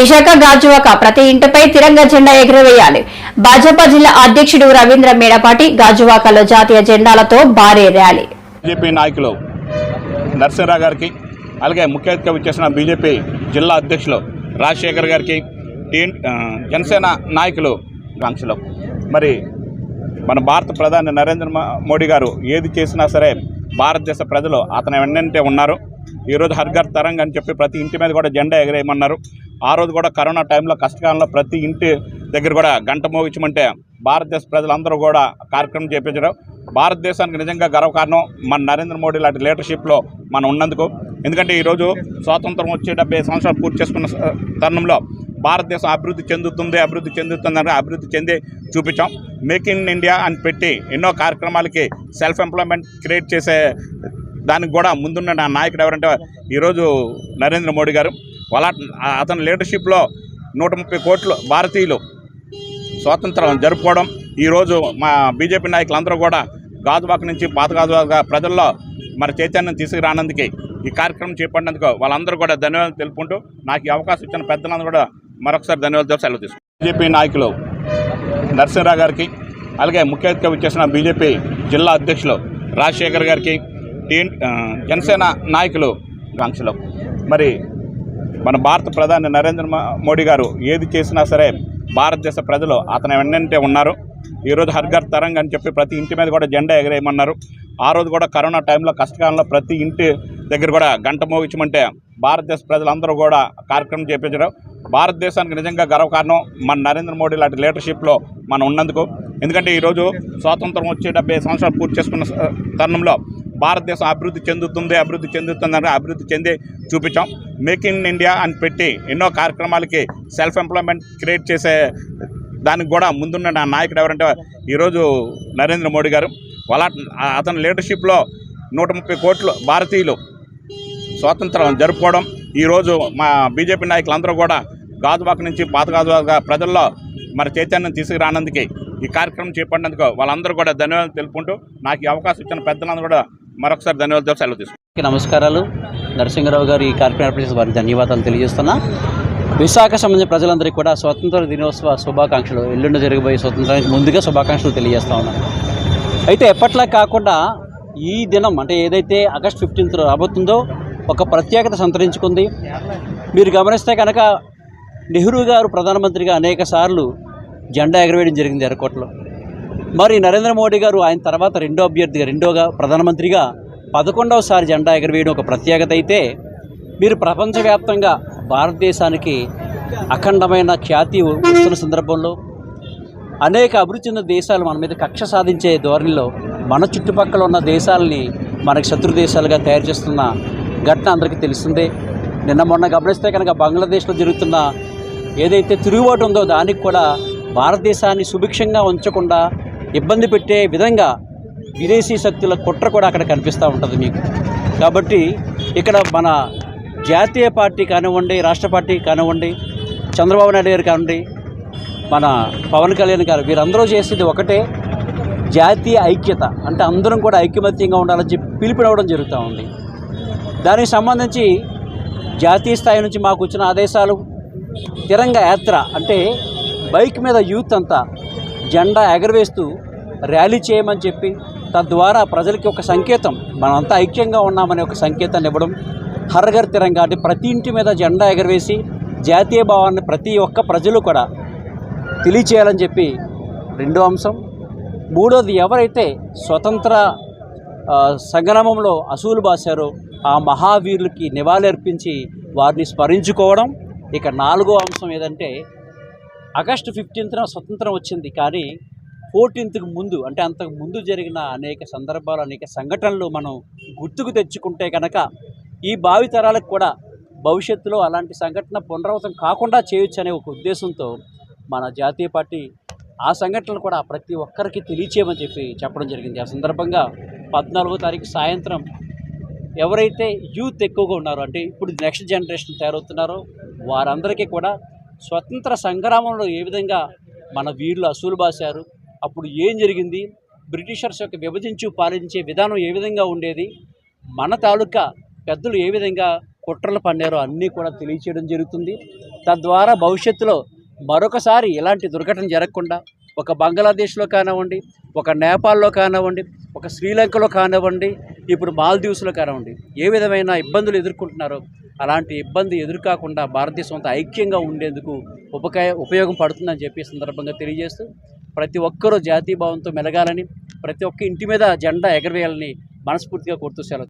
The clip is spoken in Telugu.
విశాఖ గాజువాక ప్రతి ఇంటిపై తిరంగ జెండా ఎగురవేయాలి. భాజపా జిల్లా అధ్యక్షుడు రవీంద్ర మేడపాటి గాజువాకలో జాతీయ జెండాలతో భారీ ర్యాలీ. బీజేపీ నాయకులు నరసింహరావు గారికి అలాగే ముఖ్య అతిథిగా వచ్చేసిన బీజేపీ జిల్లా అధ్యక్షులు రాజశేఖర్ గారికి జనసేన నాయకులు ఆంక్షలు మరి మన భారత ప్రధాని నరేంద్ర మోడీ గారు ఏది చేసినా సరే భారతదేశ ప్రజలు అతను వెన్నంటే ఉన్నారు. ఈరోజు హర్ఘర్ తరంగ్ అని చెప్పి ప్రతి ఇంటి మీద కూడా జెండా ఎగరేయమన్నారు. ఆ రోజు కూడా కరోనా టైంలో కష్టకాలంలో ప్రతి ఇంటి దగ్గర కూడా గంట మోగించమంటే భారతదేశ ప్రజలందరూ కూడా కార్యక్రమం చేపించడం భారతదేశానికి నిజంగా గర్వకారణం మన నరేంద్ర మోడీ లాంటి లీడర్షిప్లో మనం ఉన్నందుకు. ఎందుకంటే ఈరోజు స్వాతంత్రం వచ్చి డెబ్బై సంవత్సరాలు పూర్తి చేసుకున్న తరుణంలో భారతదేశం అభివృద్ధి చెందుతుంది అభివృద్ధి చెందుతుందని అభివృద్ధి చెంది చూపించాం. మేక్ ఇన్ ఇండియా అని పెట్టి ఎన్నో కార్యక్రమాలకి సెల్ఫ్ ఎంప్లాయ్మెంట్ క్రియేట్ చేసే దానికి కూడా ముందున్న నా నాయకుడు ఎవరంటే ఈరోజు నరేంద్ర మోడీ గారు. వాళ్ళ అతని లీడర్షిప్లో నూట ముప్పై కోట్లు భారతీయులు స్వాతంత్రం జరుపుకోవడం. ఈరోజు మా బీజేపీ నాయకులందరూ కూడా గాజువాక నుంచి పాత గాజువాక ప్రజల్లో మరి చైతన్యం తీసుకురానందుకు ఈ కార్యక్రమం చేపట్టినందుకు వాళ్ళందరూ కూడా ధన్యవాదాలు తెలుపుకుంటూ నాకు ఈ అవకాశం ఇచ్చిన పెద్దలందరూ కూడా మరొకసారి ధన్యవాదాలు సెలవు తీసుకుంటాం బీజేపీ నాయకులు నరసింహరావు గారికి అలాగే ముఖ్య అతిథిగా వచ్చేసిన బీజేపీ జిల్లా అధ్యక్షులు రాజశేఖర్ గారికి టీ జనసేన నాయకులు కాంక్షలు. మరి మన భారత ప్రధాని నరేంద్ర మోడీ గారు ఏది చేసినా సరే భారతదేశ ప్రజలు అతని వెన్నంటే ఉన్నారు. ఈరోజు హర్ఘర్ తరంగ్ అని చెప్పి ప్రతి ఇంటి మీద కూడా జెండా ఎగరేయమన్నారు. ఆ రోజు కూడా కరోనా టైంలో కష్టకాలంలో ప్రతి ఇంటి దగ్గర కూడా గంట మోగించమంటే భారతదేశ ప్రజలందరూ కూడా కార్యక్రమం చేపించడం భారతదేశానికి నిజంగా గర్వకారణం మన నరేంద్ర మోడీ లాంటి లీడర్షిప్లో మనం ఉన్నందుకు. ఎందుకంటే ఈరోజు స్వాతంత్రం వచ్చి డెబ్బై సంవత్సరాలు పూర్తి చేసుకున్న తరుణంలో భారతదేశం అభివృద్ధి చెందుతుంది అభివృద్ధి చెందుతుందని అభివృద్ధి చెంది చూపించాం. మేక్ ఇన్ ఇండియా అని పెట్టి ఎన్నో కార్యక్రమాలకి సెల్ఫ్ ఎంప్లాయ్మెంట్ క్రియేట్ చేసే దానికి కూడా ముందున్న నా నాయకుడు ఎవరంటే ఈరోజు నరేంద్ర మోడీ గారు. వాళ్ళ అతని లీడర్షిప్లో నూట ముప్పై కోట్లు భారతీయులు స్వాతంత్రం జరుపుకోవడం. ఈరోజు మా బీజేపీ నాయకులందరూ కూడా గాజువాక నుంచి పాత గాజువాక ప్రజల్లో మరి చైతన్యం తీసుకురానందుకే ఈ కార్యక్రమం చేపట్టినందుకు వాళ్ళందరూ కూడా ధన్యవాదాలు తెలుపుకుంటూ నాకు ఈ అవకాశం ఇచ్చిన పెద్దలందరూ కూడా మరొకసారి ధన్యవాదాలు సెలవు తీసుకుంటాం నమస్కారాలు. నరసింహరావు గారు ఈ కార్యక్రమం వారికి ధన్యవాదాలు తెలియజేస్తున్నా. విశాఖ సంబంధించిన ప్రజలందరికీ కూడా స్వతంత్ర దినోత్సవ శుభాకాంక్షలు. ఎల్లుండి జరగబోయే స్వతంత్రానికి ముందుగా శుభాకాంక్షలు తెలియజేస్తా ఉన్నాను అయితే ఎప్పట్లా కాకుండా ఈ దినం అంటే ఏదైతే ఆగస్ట్ ఫిఫ్టీన్త్ రాబోతుందో ఒక ప్రత్యేకత సంతరించుకుంది. మీరు గమనిస్తే కనుక నెహ్రూ గారు ప్రధానమంత్రిగా అనేక సార్లు జెండా ఎగరవేయడం జరిగింది ఎర్రకోటలో మరి నరేంద్ర మోడీ గారు ఆయన తర్వాత రెండో అభ్యర్థిగా రెండోగా ప్రధానమంత్రిగా పదకొండవసారి జెండా ఎగరవేయడం ఒక ప్రత్యేకత అయితే మీరు ప్రపంచవ్యాప్తంగా భారతదేశానికి అఖండమైన ఖ్యాతి వస్తున్న సందర్భంలో అనేక అభివృద్ధి చెందిన దేశాలు మన మీద కక్ష సాధించే ధోరణిలో మన చుట్టుపక్కల ఉన్న దేశాలని మనకు శత్రు దేశాలుగా తయారు చేస్తున్న ఘటన అందరికీ తెలిసిందే నిన్న మొన్న గమనిస్తే కనుక బంగ్లాదేశ్లో జరుగుతున్న ఏదైతే తిరుగుబాటు ఉందో దానికి కూడా భారతదేశాన్ని సుభిక్షంగా ఉంచకుండా ఇబ్బంది పెట్టే విధంగా విదేశీ శక్తుల కుట్ర కూడా అక్కడ కనిపిస్తూ ఉంటుంది మీకు. కాబట్టి ఇక్కడ మన జాతీయ పార్టీ కానివ్వండి రాష్ట్ర పార్టీ కానివ్వండి చంద్రబాబు నాయుడు గారు కానివ్వండి మన పవన్ కళ్యాణ్ గారు వీరందరూ చేసేది ఒకటే జాతీయ ఐక్యత. అంటే అందరం కూడా ఐక్యమత్యంగా ఉండాలని చెప్పి పిలుపునివ్వడం జరుగుతూ ఉంది. దానికి సంబంధించి జాతీయ స్థాయి నుంచి మాకు వచ్చిన ఆదేశాలు తిరంగ యాత్ర అంటే బైక్ మీద యూత్ అంతా జెండా ఎగరవేస్తూ ర్యాలీ చేయమని చెప్పి తద్వారా ప్రజలకి ఒక సంకేతం మనమంతా ఐక్యంగా ఉన్నామనే ఒక సంకేతాన్ని ఇవ్వడం హర్ఘర్ తిరంగా అంటే ప్రతి ఇంటి మీద జెండా ఎగరవేసి జాతీయ భావాన్ని ప్రతి ఒక్క ప్రజలు కూడా తెలియచేయాలని చెప్పి రెండో అంశం. మూడోది ఎవరైతే స్వతంత్ర సంగ్రామంలో అసూలు బాశారో ఆ మహావీరులకి నివాళి అర్పించి వారిని స్మరించుకోవడం. ఇక నాలుగో అంశం ఏదంటే ఆగస్టు ఫిఫ్టీన్త్న స్వతంత్రం వచ్చింది. కానీ ఫోర్టీన్త్కి ముందు అంటే అంతకు ముందు జరిగిన అనేక సందర్భాలు అనేక సంఘటనలు మనం గుర్తుకు తెచ్చుకుంటే కనుక ఈ భావితరాలకు కూడా భవిష్యత్తులో అలాంటి సంఘటన పునరావృతం కాకుండా చేయొచ్చు అనే ఒక ఉద్దేశంతో మన జాతీయ పార్టీ ఆ సంఘటనలు కూడా ప్రతి ఒక్కరికి తెలియచేయమని చెప్పి చెప్పడం జరిగింది. ఆ సందర్భంగా పద్నాలుగో తారీఖు సాయంత్రం ఎవరైతే యూత్ ఎక్కువగా ఉన్నారో అంటే ఇప్పుడు నెక్స్ట్ జనరేషన్ తయారవుతున్నారో వారందరికీ కూడా స్వతంత్ర సంగ్రామంలో ఏ విధంగా మన వీరులు అసూలు బాశారు అప్పుడు ఏం జరిగింది? బ్రిటిషర్స్ యొక్క విభజించు పాలించే విధానం ఏ విధంగా ఉండేది? మన తాలూకా పెద్దలు ఏ విధంగా కుట్రలు పన్నారో అన్నీ కూడా తెలియచేయడం జరుగుతుంది. తద్వారా భవిష్యత్తులో మరొకసారి ఇలాంటి దుర్ఘటన జరగకుండా ఒక బంగ్లాదేశ్లో కానివ్వండి ఒక నేపాల్లో కానివ్వండి ఒక శ్రీలంకలో కానివ్వండి ఇప్పుడు మాల్దీవ్స్లో కానివ్వండి ఏ విధమైన ఇబ్బందులు ఎదుర్కొంటున్నారో అలాంటి ఇబ్బంది ఎదురుకాకుండా భారతదేశం అంతా ఐక్యంగా ఉండేందుకు ఉపకాయ ఉపయోగం పడుతుందని చెప్పి సందర్భంగా తెలియజేస్తూ ప్రతి ఒక్కరూ జాతీయ భావంతో మెలగాలని ప్రతి ఒక్క ఇంటి మీద జెండా ఎగరవేయాలని మనస్ఫూర్తిగా కోరుతూ సెలవు.